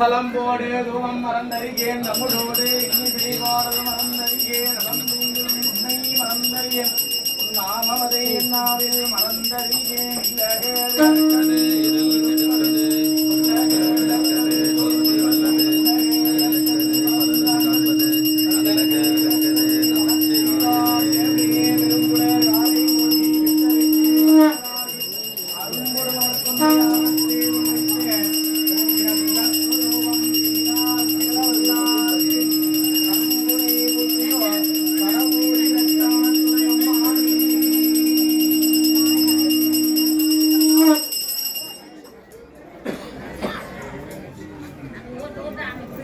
சலம் போடு தூவம் மறந்தறிகேன் நம்மளோடு இனி பிடிவாரது மறந்தறிகேன் நடந்தெங்கும் உன்னை மறந்தறியேன் மறந்தறிகேன்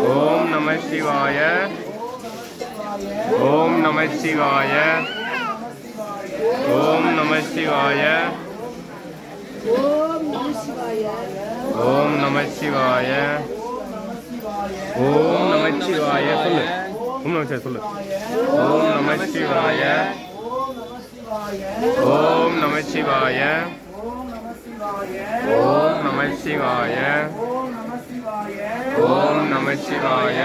ஓம் நம சிவாய. ஓம் நம சிவாய. ஓம் நம சிவாய. ஓம் நம சிவாய. ஓம் நம சிவாய. சொல்லு. ஓம் நம சொல்லு. ஓம் நம சிவாய. ஓம் நம சிவாய. ஓம் நம சிவாய. ஓம் நமச்சிவாய.